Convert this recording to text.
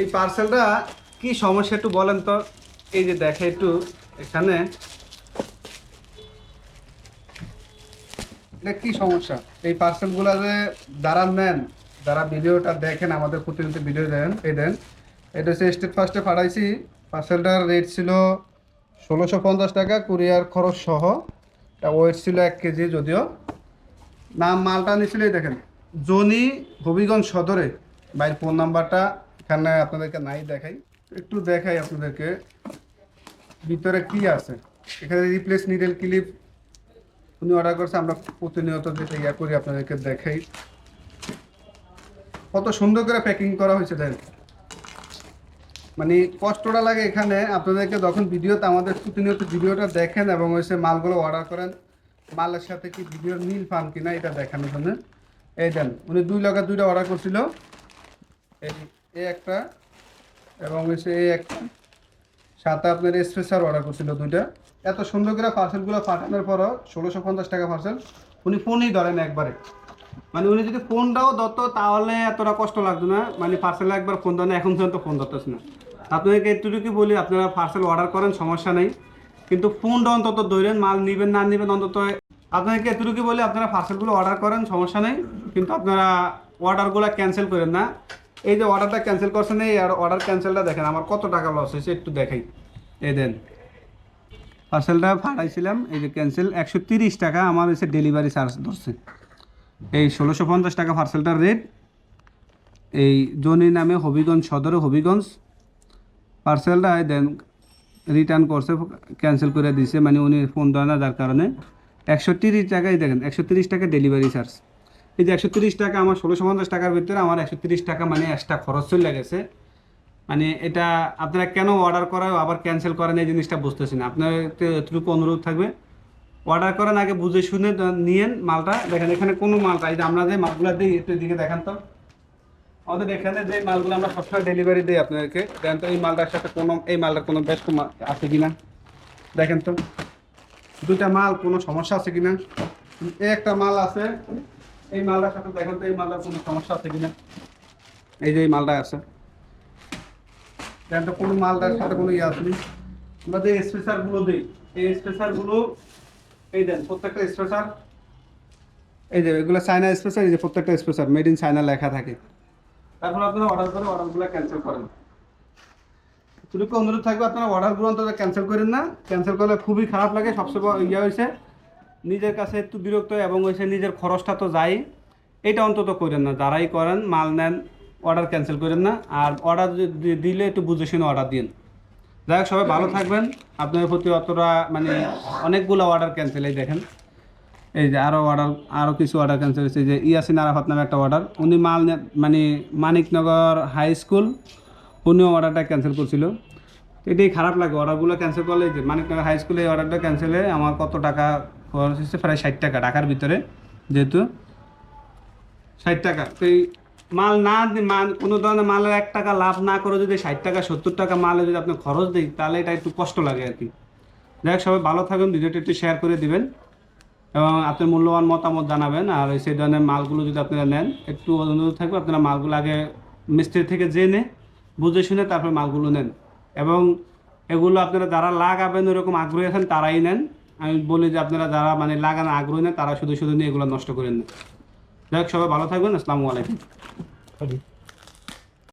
এই পার্সেলটা কি সমস্যা একটু বলেন তো? এই যে দেখে একটু এখানে। এটা কি সমস্যা? এই পার্সেলগুলো যে যারা নেন, যারা ভিডিওটা দেখেন, আমাদের প্রতিনিয়ত ভিডিও দেন, এই দেন, এটা হচ্ছে স্টেট ফার্স্টে পাঠাইছি। পার্সেলটার রেট ছিল ষোলোশো পঞ্চাশ টাকা কুরিয়ার খরচ সহ। ওয়েট ছিল এক কেজি যদিও। নাম মালটা নিয়েছিল দেখেন। জনি হবিগঞ্জ সদরে। বাইর ফোন নাম্বারটা এখানে আপনাদেরকে নাই দেখাই। একটু দেখাই আপনাদেরকে। ভিতরে কি আছে? এখানে রিপ্লেস নিডেল ক্লিপ উনি অর্ডার করছে, আমরা প্রতিনিয়ত যেটা ইয়া করি আপনাদেরকে দেখাই। কত সুন্দর করে প্যাকিং করা হয়েছে দেখেন মানে কষ্টটা লাগে এখানে। আপনাদেরকে যখন ভিডিওতে আমাদের প্রতিনিয়ত ভিডিওটা দেখেন এবং হচ্ছে মালগুলো অর্ডার করেন, মালের সাথে কি ভিডিওর মিল পান কিনা এটা দেখানোর জন্য। এই দেন, উনি দুই লাখের দুইটা অর্ডার করছিল। এই এই একটা এবং হচ্ছে এই একটা। সাথে আপনার স্পেশাল অর্ডার করছিল দুইটা। এত সুন্দর করে পার্সেলগুলো পাঠানোর পরও ষোলোশো পঞ্চাশ টাকা পার্সেল উনি ফোনই ধরেন একবারে। মানে উনি যদি ফোনটাও ধরত, তাহলে এতটা কষ্ট লাগতো না। মানে পার্সেলে একবার ফোন ধরেন এখন পর্যন্ত ফোন ধরতেছে না। আপনাদেরকে একটুটুকু বলি, আপনারা পার্সেল অর্ডার করেন, সমস্যা নেই। কিন্তু ফোনটা অন্তত ধরেন, মাল নেবেন, না নেবেন, অন্তত আপনাদেরকে এতটুকু বলি, আপনারা পার্সেলগুলো অর্ডার করেন, সমস্যা নেই। কিন্তু আপনারা অর্ডারগুলো ক্যান্সেল করেন না। এই যে অর্ডারটা ক্যান্সেল করছেন, এই অর্ডার ক্যান্সেলটা দেখেন, আমার কত টাকা লস হয়েছে, একটু দেখাই। এই দেন পার্সেলটা ফাটাইছিলাম, এই যে ক্যান্সেল একশো তিরিশ টাকা আমার হচ্ছে ডেলিভারি চার্জ ধরছে। এই ষোলোশো পঞ্চাশ টাকা পার্সেলটার রেট এই জনি নামে হবিগঞ্জ সদরে হবিগঞ্জ পার্সেলটা দেন রিটার্ন করছে ক্যান্সেল করে দিছে মানে উনি ফোন দেয় না, যার কারণে। একশো তিরিশ টাকাই দেখেন, একশো তিরিশ টাকা ডেলিভারি চার্জ এই যে একশো তিরিশ টাকা আমার ষোলোশো পঞ্চাশ টাকার ভিতরে আমার একশো তিরিশ টাকা মানে এক্সট্রা খরচ চলে গেছে। মানে এটা আপনারা কেন অর্ডার করাও আবার ক্যান্সেল করেন এই জিনিসটা বুঝতেছি না। আপনার এতটুকু অনুরোধ থাকবে। অর্ডার করেন, আগে বুঝে শুনে নিয়েন মালটা। দেখেন, এখানে কোনো মালটা এই যে আমরা যে মালগুলো দিই, একটু দিকে দেখান তো। আমাদের এখানে যে মালগুলো আমরা সবসময় ডেলিভারি দিই আপনাদেরকে দেখেন তো এই মালটার সাথে কোনো, এই মালটার কোনো ব্যস্ত আছে কিনা? দেখেন তো। দুটা মাল কোনো সমস্যা আছে কিনা? এই একটা মাল আছে এই মালটার সাথে দেখেন তো এই মালটার কোনো সমস্যা আছে কিনা? এই যে এই মালটা আছে। দেখেন তো কোনো মালটার সাথে কোনো ইয়ে আসেনি আমরা যে স্পেশালগুলো দিই, এই স্পেশালগুলো এই দেন প্রত্যেকটা স্পেশাল, এই যে এগুলো চায়না স্পেশাল, এই যে প্রত্যেকটা স্পেশাল, মেড ইন চায়না লেখা থাকে। তারপর আপনারা অর্ডার করে অর্ডারগুলো ক্যান্সেল করেন। শুধু অনুরোধ থাকবে, আপনারা অর্ডারগুলো অন্তত ক্যান্সেল করেন না। ক্যান্সেল করলে খুবই খারাপ লাগে বড় ইয়ে হয়েছে। নিজের কাছে একটু বিরক্ত এবং হয়েছে নিজের খরচটা তো যাই, এটা অন্তত করেন না। যারাই করেন, মাল নেন অর্ডার ক্যান্সেল করেন না। আর অর্ডার দিলে একটু বুঝে শুনে অর্ডার দিন যাই হোক, সবাই ভালো থাকবেন। আপনাদের প্রতি অতটা মানে অনেকগুলো অর্ডার ক্যান্সেল এই দেখেন। এই যে আরও অর্ডার আরও কিছু অর্ডার ক্যান্সেল হয়েছে। যে ইয়াসিন আরাফাত নামে একটা অর্ডার উনি মাল মানে মানিকনগর হাই স্কুল উনিও অর্ডারটা ক্যান্সেল করছিল। এটাই খারাপ লাগে। অর্ডারগুলো ক্যান্সেল করলে যে মানিকনগর হাই স্কুলে এই অর্ডারটা ক্যান্সেলে আমার কত টাকা খরচ হচ্ছে প্রায় ষাট টাকা, ঢাকার ভিতরে যেহেতু ষাট টাকা। তো এই মাল না মাল, কোনো ধরনের মালের এক টাকা লাভ না করে যদি ষাট টাকা, সত্তর টাকা মালে যদি আপনি খরচ দিই, তাহলে এটা একটু কষ্ট লাগে আর কি। যাই সবাই ভালো থাকুন ভিডিওটি একটু শেয়ার করে দিবেন এবং আপনার মূল্যবান মতামত জানাবেন। আর সেই ধরনের মালগুলো যদি আপনারা নেন, একটু অনুরোধ থাকবে, আপনারা মালগুলো আগে মিস্ত্রি থেকে জেনে, বুঝে শুনে তারপর মালগুলো নেন। এবং এগুলো আপনারা যারা লাগাবেন, ওরকম আগ্রহী আছেন, তারাই নেন। আমি বলি যে আপনারা যারা মানে লাগানো আগ্রহী না তারা শুধু শুধু নিয়ে এগুলো নষ্ট করেন না। যাই হোক, সবাই ভালো থাকবেন। আসসালামু আলাইকুম।